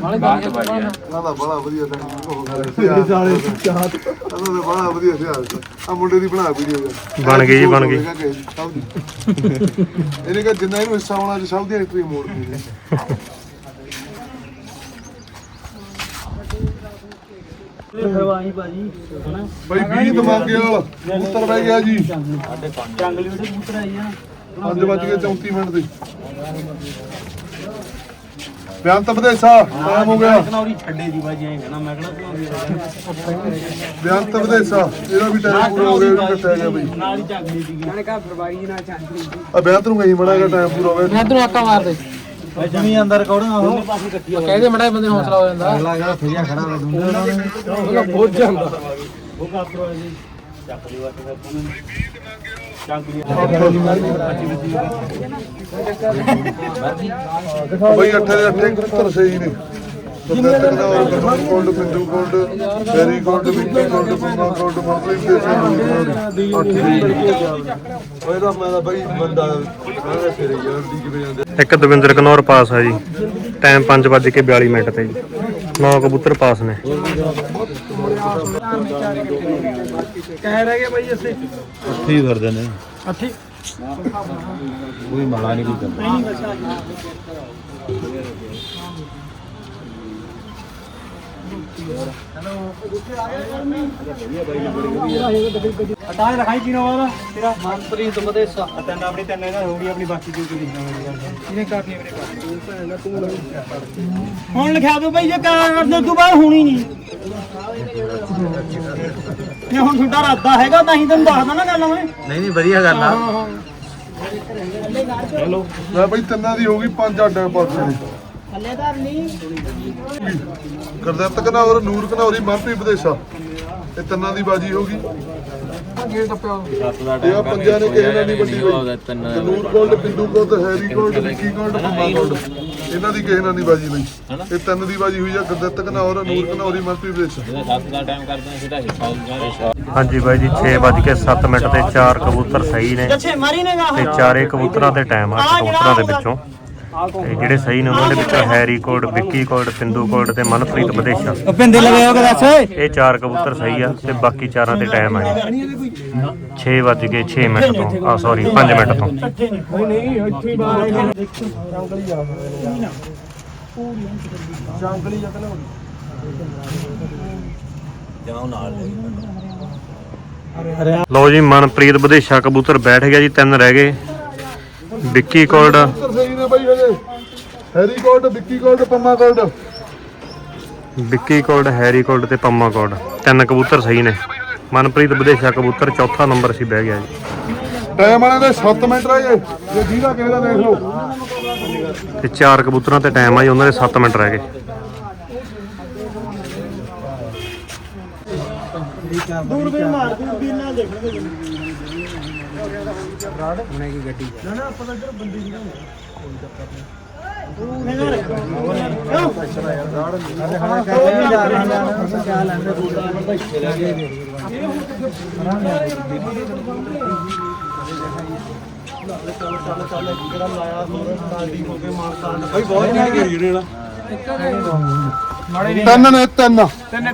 ਨਾ ਦਾ ਬੜਾ ਵਧੀਆ ਤਾਂ ਉਹ ਕਰ ਸਾਲੇ ਚਾਹਤ ਉਹਨਾਂ ਦਾ ਬੜਾ ਵਧੀਆ ਸਿਆਲ ਆ ਮੁੰਡੇ ਦੀ ਬਣਾ ਵੀਡੀਓ ਯਾਰ ਬਣ ਗਈ ਜੀ, ਬਣ ਗਈ। ਸਭ ਦੀ। ਇਹਨੇ ਕਹਾ ਜਿੰਨਾ ਇਹਨੂੰ ਹਿੱਸਾ ਆਉਣਾ ਜੀ ਸਭ ਦੀ ਐਂਟਰੀ ਮੋੜ ਦੀ ਫਰਵਾਈ ਬਾਜੀ ਹਨਾ? ਬਈ 20 ਦਿਮਾਗੇ ਵਾਲ ਕਬੂਤਰ ਬਹਿ ਗਿਆ ਜੀ। ਜੰਗਲੀ ਉਹਦੇ ਕਬੂਤਰ ਆਈ ਆ। 5 ਵਜ ਕੇ 34 ਮਿੰਟ ਦੇ। ਬਿਆੰਤ ਵਿਦੇਸ਼ਾ ਟਾਈਮ ਹੋ ਗਿਆ। ਕਨੌਰੀ ਛੱਡੇ ਦੀ ਬਾਜੀ ਐਂ ਕਹਿਣਾ ਮੈਂ ਕਹਿਣਾ ਕਨੌਰੀ ਬਿਆੰਤ ਵਿਦੇਸ਼ਾ ਇਹਦਾ ਵੀ ਟਾਈਮ ਪੂਰਾ ਹੋ ਗਿਆ ਇਹ ਵੀ ਕੱਟਿਆ ਗਿਆ ਬਈ। ਨਾਲ ਹੀ ਚੱਕਦੀ ਸੀ ਨਾਲੇ ਕਾ ਫਰਵਾਈ ਜੀ ਨਾਲ ਚਾਂਦੀ ਆ ਬਿਆੰਤ ਨੂੰ ਕਹੀਂ ਮੜਾ ਟਾਈਮ ਪੂਰਾ ਹੋ ਗਿਆ ਇਧਰੋਂ ਆਕਾ ਮਾਰ ਦੇ। ਜਮੀ ਅੰਦਰ ਰਿਕਾਰਡਿੰਗ ਉਹ? ਕਹਿੰਦੇ ਮੜਾ ਬੰਦੇ ਨੂੰ ਹੌਸਲਾ ਹੋ ਜਾਂਦਾ। ਅਗਲਾ ਜਿਹੜਾ ਫਿਰਿਆ ਖੜਾ ਵਾ ਦੂੰਗਾ ਬਹੁਤ ਜਾਂਦਾ। ਉਹ ਕਾਪਰੋ ਜੀ ਚੱਕ ਦੀ ਵਾਟ ਫਿਰ ਚੱਕ ਦੀ ਬਈ ਅੱਠੇ ਦੇ ਅੱਠੇ ਕਬੂਤਰ ਸਹੀ ਨੇ। ਵੈਰੀ ਵਿੱਕੀ ਮਰਲੀ ਦੇ ਅੱਠ ਓਏ ਦਾ ਮੈਂ ਤਾਂ ਬਈ ਬੰਦਾ ਯਾਰ ਦੀ ਕਿਵੇਂ ਜਾਂਦੇ ਇੱਕ ਦਵਿੰਦਰ ਕਨੌਰ ਪਾਸ ਆ ਜੀ। ਟਾਈਮ 5:42 ਮਿੰਟ ਤੇ ਜੀ। ਨੌ ਕਬੂਤਰ ਪਾਸ ਨੇ। ਕਹਿ ਰਹਿ ਗਏ ਬਾਈ ਅਸੀਂ। ਕੀ ਕਰਦੇ ਨੇ। ਅੱਠੀ। ਕੋਈ ਮਾਲਾ ਨਹੀਂ ਕੋਈ ਕਰਦਾ। ਅਟਾਜ ਰਖਾਈ ਕਿਨੋ ਵਾਲਾ ਤੇਰਾ? ਮਨਪ੍ਰੀਤ ਮਦੇਸਾ ਤਿੰਨ ਆਪਣੀ ਤਿੰਨ ਇਹਨਾਂ ਹੋ ਗਈ ਆਪਣੀ ਬਾਕੀ ਦੀ ਕੋਈ ਇਹਨੇ ਕਰਨੀ ਮੇਰੇ ਕੋਲ? ਹੁਣ ਲਿਖਿਆ ਦਿਓ ਬਈ ਜੇ ਕਾਰ ਦੇ ਤੋਂ ਬਾਅਦ ਹੋਣੀ ਨਹੀਂ। ਇਹ ਹੁਣ ਤੁਹਾਡਾ ਹੈਗਾ ਤਾਂ ਹੀ ਤੈਨੂੰ ਦੱਸਦਾ ਨਾ ਗੱਲ ਮੈਂ ਨਹੀਂ ਨਹੀਂ ਵਧੀਆ ਗੱਲ ਆ। ਮੈਂ ਬਈ ਤਿੰਨਾਂ ਦੀ ਹੋ ਗਈ ਪੰਜ ਅੱਡ ਪਾਸੇ ਦੀ ਗੁਰਦਿੱਤ ਕਨੌਰ ਨੂਰ ਕਨੌਰੀ ਮਨਪ੍ਰੀਤ ਵਿਦੇਸ਼ਾ। ਇਹ ਤਿੰਨਾਂ ਦੀ ਬਾਜੀ ਹੋ ਗਈ। ਗੇਟ ਟੱਪਿਆ ਇਹ ਆ ਪੰਜਾਂ ਨੇ ਕਿਸੇ ਨਾਲ ਨਹੀਂ ਵੱਡੀ ਬਈ ਤੇ Noor cold Pindu cold Harry cold Vicky cold Pamma cold ਇਹਨਾਂ ਦੀ ਕਿਸੇ ਨਾਲ ਨਹੀਂ ਬਾਜੀ ਬਈ ਇਹ ਤਿੰਨ ਦੀ ਬਾਜੀ ਹੋਈ ਆ ਗੁਰਦਿੱਤ ਕਨੌਰ ਨੂਰ ਕਨੌਰੀ ਮਨਪ੍ਰੀਤ ਵਿਦੇਸ਼ਾ। ਹਾਂਜੀ ਬਾਈ ਜੀ 6:07 ਮਿੰਟ ਤੇ ਚਾਰ ਕਬੂਤਰ ਸਹੀ ਨੇ ਨੇ ਤੇ ਚਾਰੇ ਕਬੂਤਰਾਂ ਦੇ ਟਾਈਮ ਆ ਕਬੂਤਰਾਂ ਦੇ ਵਿੱਚੋਂ। ਤੇ ਜਿਹੜੇ ਸਹੀ ਨੇ ਉਹਨਾਂ ਦੇ ਵਿੱਚੋਂ Harry code Vicky code Pindu code ਤੇ ਮਨਪ੍ਰੀਤ ਵਿਦੇਸ਼ਾ ਪਿੰਦੇ ਲਗਾਇਆ ਕਿ ਦੱਸ ਇਹ ਚਾਰ ਕਬੂਤਰ ਸਹੀ ਆ ਤੇ ਬਾਕੀ ਚਾਰਾਂ ਦੇ ਟਾਈਮ ਆ 6 ਵੱਜ ਗਏ 6 ਮਿੰਟ ਤੋਂ। ਆ ਸੌਰੀ 5 ਮਿੰਟ ਤੋਂ। ਜੰਗਲੀ ਲਓ ਜੀ ਮਨਪ੍ਰੀਤ ਵਿਦੇਸ਼ਾ ਕਬੂਤਰ ਬੈਠ ਗਿਆ ਜੀ ਤਿੰਨ ਰਹਿ ਗਏ। ਵਿੱਕੀ ਕੋਡ ਕਬੂਤਰ ਸਹੀ ਨੇ ਬਈ ਹਜੇ Harry cold Vicky cold Pamma cold. Vicky code Harry code ਤੇ ਪੰਮਾ ਕੋਡ ਤਿੰਨ ਕਬੂਤਰ ਸਹੀ ਨੇ। ਮਨਪ੍ਰੀਤ ਵਿਦੇਸ਼ਾ ਕਬੂਤਰ ਚੌਥਾ ਨੰਬਰ ਸੀ ਬਹਿ ਗਿਆ ਜੀ। ਟਾਈਮ ਵਾਲਿਆਂ ਦੇ 7 ਮਿੰਟ ਰਹਿ ਗਏ। ਜੇ ਜਿਹਦਾ ਕਿਸੇ ਦਾ ਦੇਖ ਲਓ। ਤੇ ਚਾਰ ਕਬੂਤਰਾਂ ਤੇ ਟਾਈਮ ਆ ਜੀ ਉਹਨਾਂ ਦੇ 7 ਮਿੰਟ ਰਹਿ ਗਏ। ਦੂਰਬੀਨ ਮਾਰ ਦੂਰਬੀਨ ਨਾਲ ਦੇਖਣਗੇ ਹੁਣੇ ਕੀ ਗੱਡੀ ਨਾ ਨਾ ਆਪਾਂ ਤਾਂ ਇੱਧਰ ਬੰਦੀ ਨਹੀਂ ਕੋਈ ਚੱਕਰ ਤਿੰਨ ਨੇ ਤਿੰਨ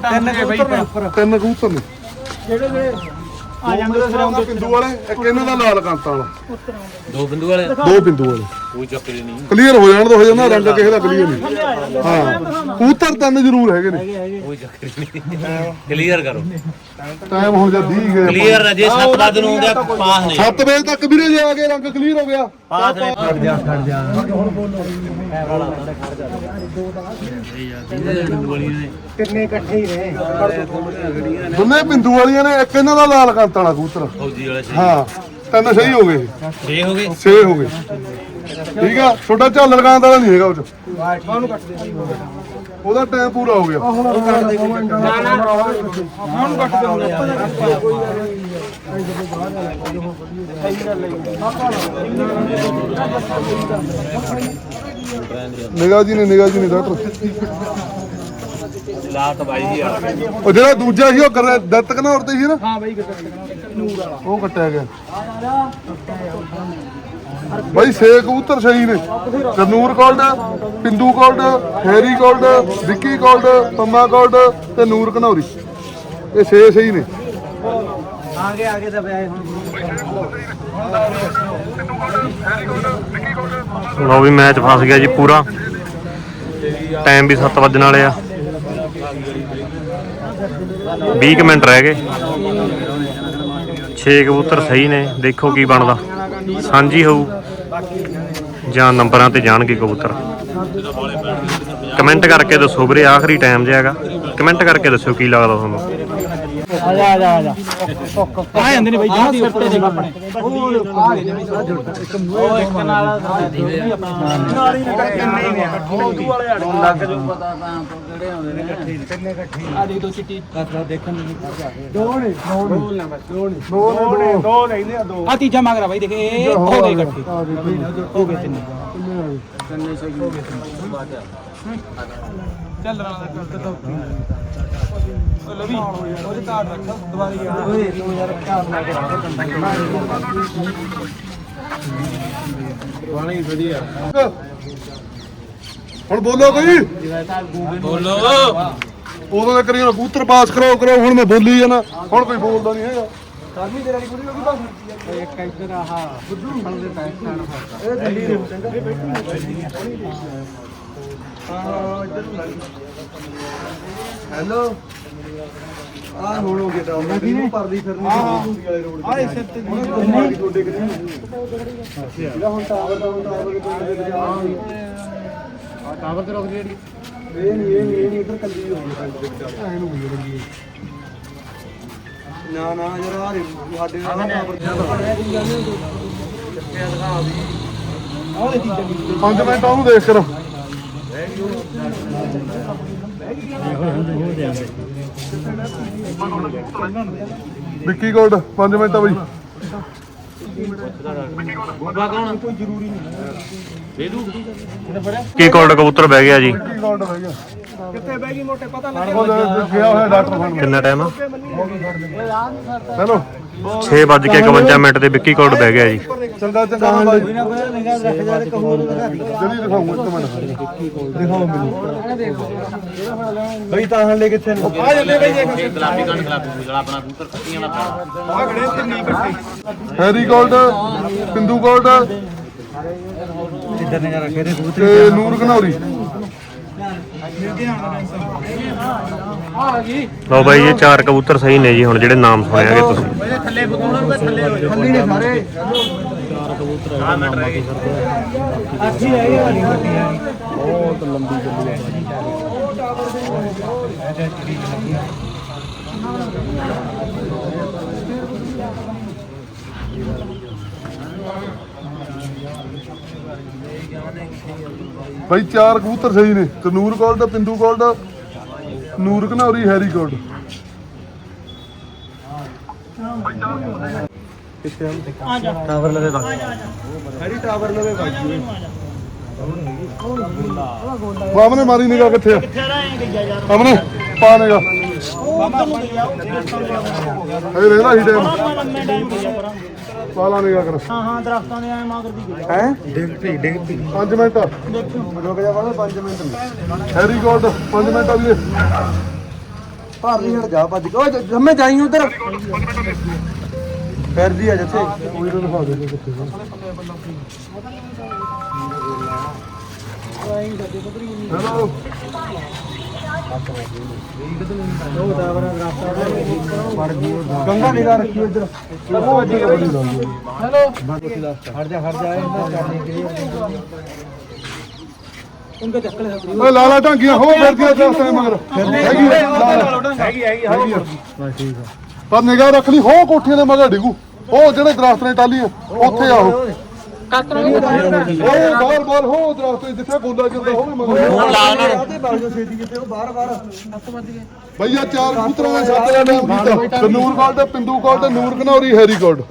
ਤਿੰਨ ਕਬੂਤਰ ਨੇ। ਜਿਹੜੇ ਜਿਹੜੇ ਆ ਜਾਂਦੇ ਫਿਰ ਆਉਂਦੇ ਪਿੰਦੂ ਵਾਲੇ ਇੱਕ ਇਹਨਾਂ ਦਾ ਲਾਲ ਕਾਂਤਾਂ ਵਾਲਾ। ਦੋ ਬਿੰਦੂ ਵਾਲੇ? ਦੋ ਬਿੰਦੂ ਵਾਲੇ। ਕੋਈ ਚੱਕਰ ਹੀ ਨਹੀਂ। ਕਲੀਅਰ ਹੋ ਜਾਣ ਦੋ ਹੋ ਜਾਂਦਾ ਰੰਗ ਕਿਸੇ ਦਾ ਕਲੀਅਰ ਨਹੀਂ। ਹਾਂ ਕਬੂਤਰ ਤਿੰਨ ਜ਼ਰੂਰ ਹੈਗੇ ਨੇ। ਕੋਈ ਚੱਕਰ ਹੀ ਨਹੀਂ। ਕਲੀਅਰ ਕਰੋ। ਟਾਈਮ ਹੁਣ ਜਾਂ 20 ਗਏ ਕਲੀਅਰ ਨਾ ਜੇ 7 ਵਜੇ ਨੂੰ ਆਉਂਦਾ ਪਾਸ ਨਹੀਂ 7 ਵਜੇ ਤੱਕ ਵੀਰੇ ਜੇ ਆ ਕੇ ਰੰਗ ਕਲੀਅਰ ਹੋ ਗਿਆ। ਪਾਸ ਨਹੀਂ ਖੜ ਜਾ ਖੜ ਜਾ। ਕਿੰਨੇ ਇਕੱਠੇ ਹੀ ਰਹੇ। ਦੋਨੇ ਬਿੰਦੂ ਵਾਲੀਆਂ ਨੇ ਇੱਕ ਇਹਨਾਂ ਦਾ ਲਾਲ ਕਾਂਤਾਂ ਵਾਲਾ ਕਬੂਤਰ। ਫੌਜੀ ਵਾਲੇ ਹਾਂ ਤਿੰਨ ਸਹੀ ਹੋ ਗਏ। 6 ਹੋ ਗਏ? 6 ਹੋ ਗਏ। ਠੀਕ ਆ ਛੋਟਾ ਝਾਲਰ ਕਾਂਤ ਵਾਲਾ ਨਹੀਂ ਹੈਗਾ ਉਹ ਚ। ਉਹਨੂੰ ਕੱਟ ਦੇ ਉਹਦਾ ਟਾਈਮ ਪੂਰਾ ਹੋ ਗਿਆ। ਹੁਣ ਕੱਟ ਦੇ ਹੁਣ ਕੱਟ ਦੇ ਨਿਗਾਹ ਜੀ ਨੇ ਨਿਗਾਹ ਜੀ ਨੇ ਡਾਕਟਰ। ਲਾਤ ਬਾਈ ਜੀ ਆ। ਉਹ ਜਿਹੜਾ ਦੂਜਾ ਸੀ ਉਹ ਕਰ ਦਿੱਤਕ ਨਾ ਉਰਤੇ ਸੀ ਨਾ? ਹਾਂ ਬਾਈ ਗੱਡੀ ਉਹ ਕੱਟਿਆ ਗਿਆ। ਬਾਈ ਛੇ ਕਬੂਤਰ ਸਹੀ ਨੇ। Karnoor cold Pindu cold Harry cold Vicky cold Pamma cold ਤੇ ਨੂਰ ਘਨੌਰੀ ਇਹ ਛੇ ਸਹੀ ਨੇ। ਆਗੇ ਆਗੇ ਤਾਂ ਪਿਆ ਹੁਣ। ਲਓ ਵੀ ਮੈਚ ਫਸ ਗਿਆ ਜੀ ਪੂਰਾ। ਟਾਈਮ ਵੀ 7 ਵੱਜਣ ਵਾਲੇ ਆ। 20 ਕੁ ਮਿੰਟ ਰਹਿ ਗਏ। 6 ਕਬੂਤਰ ਸਹੀ ਨੇ। ਦੇਖੋ ਕੀ ਬਣਦਾ। ਸਾਂਝੀ ਹੋਊ। ਜਾਂ ਨੰਬਰਾਂ ਤੇ ਜਾਣਗੇ ਕਬੂਤਰ। ਕਮੈਂਟ ਕਰਕੇ ਦੱਸੋ ਵੀਰੇ, ਆਖਰੀ ਟਾਈਮ ਜਿਹਾ ਹੈਗਾ। ਕਮੈਂਟ ਕਰਕੇ ਦੱਸਿਓ ਕੀ ਲੱਗਦਾ ਤੁਹਾਨੂੰ। ਆ ਜਾ ਆ ਜਾ ਆ ਜਾ। ਆ ਜਾਂਦੇ ਨੇ ਬਾਈ ਜਹਾਂ ਸਿਰ ਤੇ ਦੇਖ ਆਪਣੇ ਉਹ ਇੱਕ ਉਹ ਇੱਕ ਨਾਲ ਨਾਲ ਹੀ ਕਰਕੇ ਨਹੀਂ ਨੇ ਉਹ ਵਾਲੇ ਲੱਗ ਜੋ ਪਤਾ ਤਾਂ ਕਿਹੜੇ ਆਉਂਦੇ ਨੇ। ਇਕੱਠੇ ਕਿੰਨੇ ਇਕੱਠੇ ਆ ਦੇਖ ਦੋ ਚਿੱਟੀ ਕਸਰਾ ਦੇਖਣ ਨੂੰ ਨਹੀਂ ਦੋ ਨੇ ਦੋ ਨੇ। ਦੋ ਨੇ ਦੋ ਨੇ। ਦੋ ਲੈਂਦੇ ਆ ਦੋ। ਆ ਤੀਜਾ ਮੰਗ ਰਿਹਾ ਬਾਈ ਦੇਖ ਇਹ ਹੋ ਗਏ ਇਕੱਠੇ। ਹੋ ਗਏ ਤਿੰਨੇ। ਤਿੰਨੇ ਸਹੀ ਹੋ ਗਏ। ਚੱਲ ਰਣਾ ਦਾ ਕਰ ਤਾ ਉਹ ਲਵੀ ਉਹਦੇ ਕਾਰਡ ਰੱਖ ਦੁਬਾਰੀ ਆ ਓਏ ਤੂੰ ਯਾਰ ਕਾਰਡ ਲਾ ਕੇ ਹੁਣ ਬੋਲੋ ਕੋਈ ਬੋਲੋ ਉਦੋਂ ਦੇ ਕਰੀ ਕਬੂਤਰ ਪਾਸ ਕਰਾਓ ਕਰਾਓ ਹੁਣ ਮੈਂ ਬੋਲੀ ਜਾਣਾ ਹੁਣ ਕੋਈ ਬੋਲਦਾ ਨਹੀਂ ਹੈਗਾ ਸਾਡੀ ਤੇਰੀ ਕੁੜੀ ਨੂੰ ਕੀ ਬਾਤ ਇੱਕ ਇੱਧਰ ਆਹ ਬੁੱਧੂ ਫਲ ਦੇ ਪੈਕ ਖਾਣ ਫਸਦਾ ਇਹ ਦਿੱਲੀ ਦੇ ਚੰਗਾ ਹਾਂ ਇੱਧਰ ਨੂੰ ਲੱਗ ਹੈਲੋ ਆ ਹੁਣ ਹੋ ਗਿਆ ਤਾਂ ਉਹਨਾਂ ਦੀ ਪਰਦੀ ਫਿਰਨੀ ਵਾਲੇ ਰੋਡ ਤੇ ਆ ਇਸ ਤੇ ਨਹੀਂ ਗੋਡੇ ਕਿਤੇ ਜਿਹੜਾ ਹੁਣ ਟਾਵਰ ਦਾ ਹੁਣ ਟਾਵਰ ਦੇ ਕੋਲ ਆ ਟਾਵਰ ਤੇ ਰੁਕ ਜਿਹੜੀ ਇਹ ਨਹੀਂ ਇਹ ਨਹੀਂ ਇਹ ਨਹੀਂ ਇੱਧਰ ਕੱਲੀ ਹੋ ਗਈ। ਐ ਨੂੰ ਹੋਈ ਲੱਗੀ ਨਾ ਨਾ ਯਾਰ ਆ ਰੇ ਸਾਡੇ ਨਾਲ ਟਾਵਰ ਆਹ ਚੀਜ਼ਾਂ ਦੀ 5 ਮਿੰਟ ਉਹਨੂੰ ਦੇਖ ਕਰ। ਵਿੱਕੀ ਗੋਲਡ 5 ਮਿੰਟ ਆ ਬਈ। ਕੀ ਕੋਲਡ ਕਬੂਤਰ ਬਹਿ ਗਿਆ ਜੀ? ਬਹਿ ਗਿਆ ਕਿੱਥੇ ਬਹਿ ਗਈ ਮੋਟੇ ਪਤਾ ਉਹ ਗਿਆ ਹੋਇਆ ਡਾਕਟਰ ਫੜ ਕਿੰਨਾ ਟਾਈਮ ਆ? ਹੈਲੋ। 6:51 ਮਿੰਟ ਤੇ ਵਿੱਕੀ ਕੋਲਡ ਬਹਿ ਗਿਆ ਜੀ। ਚੰਗਾ ਚੰਗਾ ਹਾਂ ਬਾਈ। ਨਾ ਕੋਈ ਨਿਗਾਹ ਰੱਖ ਜਾ ਤੇ ਕਹੂੰ ਜਲਦੀ ਦਿਖਾਉਂਗਾ ਇੱਕ ਮਿੰਟ। ਦਿਖਾਓ ਮੈਨੂੰ। ਬਈ ਤਾਂ ਹਲੇ ਕਿੱਥੇ ਨੇ? ਆ ਜੱਲੇ ਬਈ ਦੇਖ। ਗੁਲਾਬੀ ਕਣ ਗੁਲਾਬੀ ਜਿਹੜਾ ਆਪਣਾ ਕਬੂਤਰ ਕੱਟੀਆਂ ਦਾ ਪਾਣਾ ਆ ਖੜੇ ਤਿੰਨੀ ਇਕੱਠੇ ਹੈਰੀ ਗੋਲਡ ਬਿੰਦੂ ਗੋਲਡ। ਇੱਧਰ ਨਿਗਾਹ ਰੱਖੇ ਤੇ ਕਬੂਤਰ ਤੇ ਨੂਰ ਘਨੌਰੀ। ਲਓ ਬਾਈ ਇਹ ਚਾਰ ਕਬੂਤਰ ਸਹੀ ਨੇ ਜੀ ਹੁਣ ਜਿਹੜੇ ਨਾਮ ਸੁਣਿਆਗੇ ਤੁਸੀਂ। ਖੱਲੀ ਨੇ ਸਾਰੇ। ਅੱਛੀ ਹੈ ਇਹ ਵਾਲੀ। ਗੱਡੀ ਹੈ ਬਹੁਤ ਲੰਬੀ ਗੱਡੀ ਹੈ। ਬਾਈ ਚਾਰ ਕਬੂਤਰ ਸਹੀ ਨੇ। ਤੇ Noor gold Bindu gold Noor Ghanauri Harry gold tower ਲਵੇ ਬਾਕੀ ਹੈਰੀ ਟਾਵਰ ਲਵੇ ਬਾਕੀ ਸਾਹਮਣੇ ਮਾਰੀ ਨਿਗਾ ਕਿੱਥੇ ਆ? ਸਾਹਮਣੇ ਪਾ ਨਿਗਾ ਹੇ ਰਹਿਣਾ ਹੀ ਟਾਈਮ ਪਾ ਲਾ ਨਿਗਾ ਕਰ। ਹਾਂ ਹਾਂ ਦਰਖਤਾਂ ਦੇ ਐ ਮਾਗਰ ਦੀ ਹੈ? ਡਿੱਗ ਪਈ ਡਿੱਗ ਪਈ। 5 ਮਿੰਟ। ਰੁਕ ਜਾ ਵਾਲਾ 5 ਮਿੰਟ। ਨਹੀਂ ਹੈਰੀ ਗੋਲਡ 5 ਮਿੰਟ ਆ ਵੀਰੇ ਭਾਰ ਨਹੀਂ ਹਟ ਜਾ ਭੱਜ ਕੇ। ਓਏ ਜੰਮੇ ਜਾਈ ਉਧਰ। ਫਿਰਦੀ ਆ ਜਿੱਥੇ। ਕੋਈ ਨਾ ਦਿਖਾ ਦੇ ਕਿੱਥੇ ਹੈਲੋ ਗੰਗਾ ਨਿਗਾਹ ਰੱਖੀ ਇੱਧਰ। ਉਹ ਅੱਗੇ ਬੜੀ ਲਾਉਂਦੀ ਹਟ ਜਾ ਹਟ ਜਾ ਇਹਨਾਂ ਕਰਨੇ ਕੇ ਹੱਥ ਓਏ ਲਾਲਾ ਢਾਂਗੀਆਂ ਹੋ ਫਿਰਦੀਆਂ ਤੇ ਉਸ ਮਗਰ। ਹੈਗੀ। ਹੈਗੀ ਹੈਗੀ ਆ। ਪਰ ਨਿਗਾਹ ਰੱਖ ਲਈ ਹੋ ਕੋਠੀਆਂ ਦੇ ਮਗਰ ਡਿਗੂ। ਉਹ ਜਿਹੜੇ ਦਰਖਤ ਨੇ ਟਾਲੀਆਂ ਉੱਥੇ ਆ ਉਹ ਉਹ ਬਾਹਰ ਬਾਹਰ ਹੋ ਦਰਖਤ ਨੇ ਜਿੱਥੇ ਗੋਲਾ ਚੱਲਦਾ ਹੋਵੇ ਮਗਰ ਹੁਣ ਲਾ ਉਹਨਾਂ ਨੂੰ ਤੇ ਬਾਜੋ ਛੇਤੀ ਕਿਤੇ ਉਹ ਬਾਹਰ ਬਾਹਰ ਭਈਆ ਚਾਰ ਕਬੂਤਰਾਂ ਦਾ ਛੱਤ ਦਾ ਨਾਮ ਕੀਤਾ ਤੇ Noor gold Pindu gold Noor Ghanauri Harry gold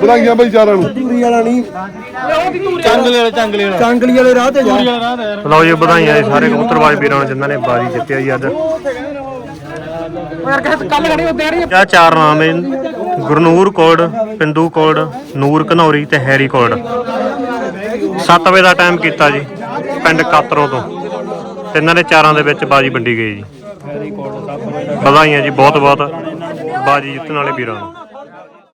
ਵਧਾਈਆਂ ਬਈ ਚਾਰਾਂ ਨੂੰ ਪੂਰੀ ਵਾਲਾ ਨਹੀਂ ਚੰਗਲੇ ਵਾਲੇ ਚੰਗਲੇ ਵਾਲਾ ਚੰਗਲੀ ਵਾਲੇ ਰਾਹ ਤੇ ਜਾ ਲਓ ਜੀ ਵਧਾਈਆਂ ਜੀ ਸਾਰੇ ਕਬੂਤਰਬਾਜ਼ ਵੀਰਾਂ ਨੂੰ ਜਿਨ੍ਹਾਂ ਨੇ ਬਾਜੀ ਜਿੱਤਿਆ ਜੀ ਅੱਜ। ਯਾਰ ਕਹਿੰਦੇ ਕੱਲ ਖੜੀ ਉੱਤੇ ਆੜੀ ਇਹ ਚਾਰ ਨਾਮ ਹੈ ਗੁਰਨੂਰ ਕੋਡ ਪਿੰਦੂ ਕੋਡ ਨੂਰ ਘਨੌਰੀ ਤੇ ਹੈਰੀ ਕੋਡ 7 ਵਜੇ ਦਾ ਟਾਈਮ ਕੀਤਾ ਜੀ, ਪਿੰਡ ਕਾਤਰੋਂ ਤੋਂ। ਤਿੰਨਾਂ ਦੇ ਚਾਰਾਂ ਦੇ ਵਿੱਚ ਬਾਜੀ ਵੰਡੀ ਗਈ ਜੀ। ਵਧਾਈਆਂ ਜੀ ਬਹੁਤ ਬਹੁਤ ਬਾਜੀ ਜਿੱਤਣ ਵਾਲੇ ਵੀਰਾਂ ਨੂੰ।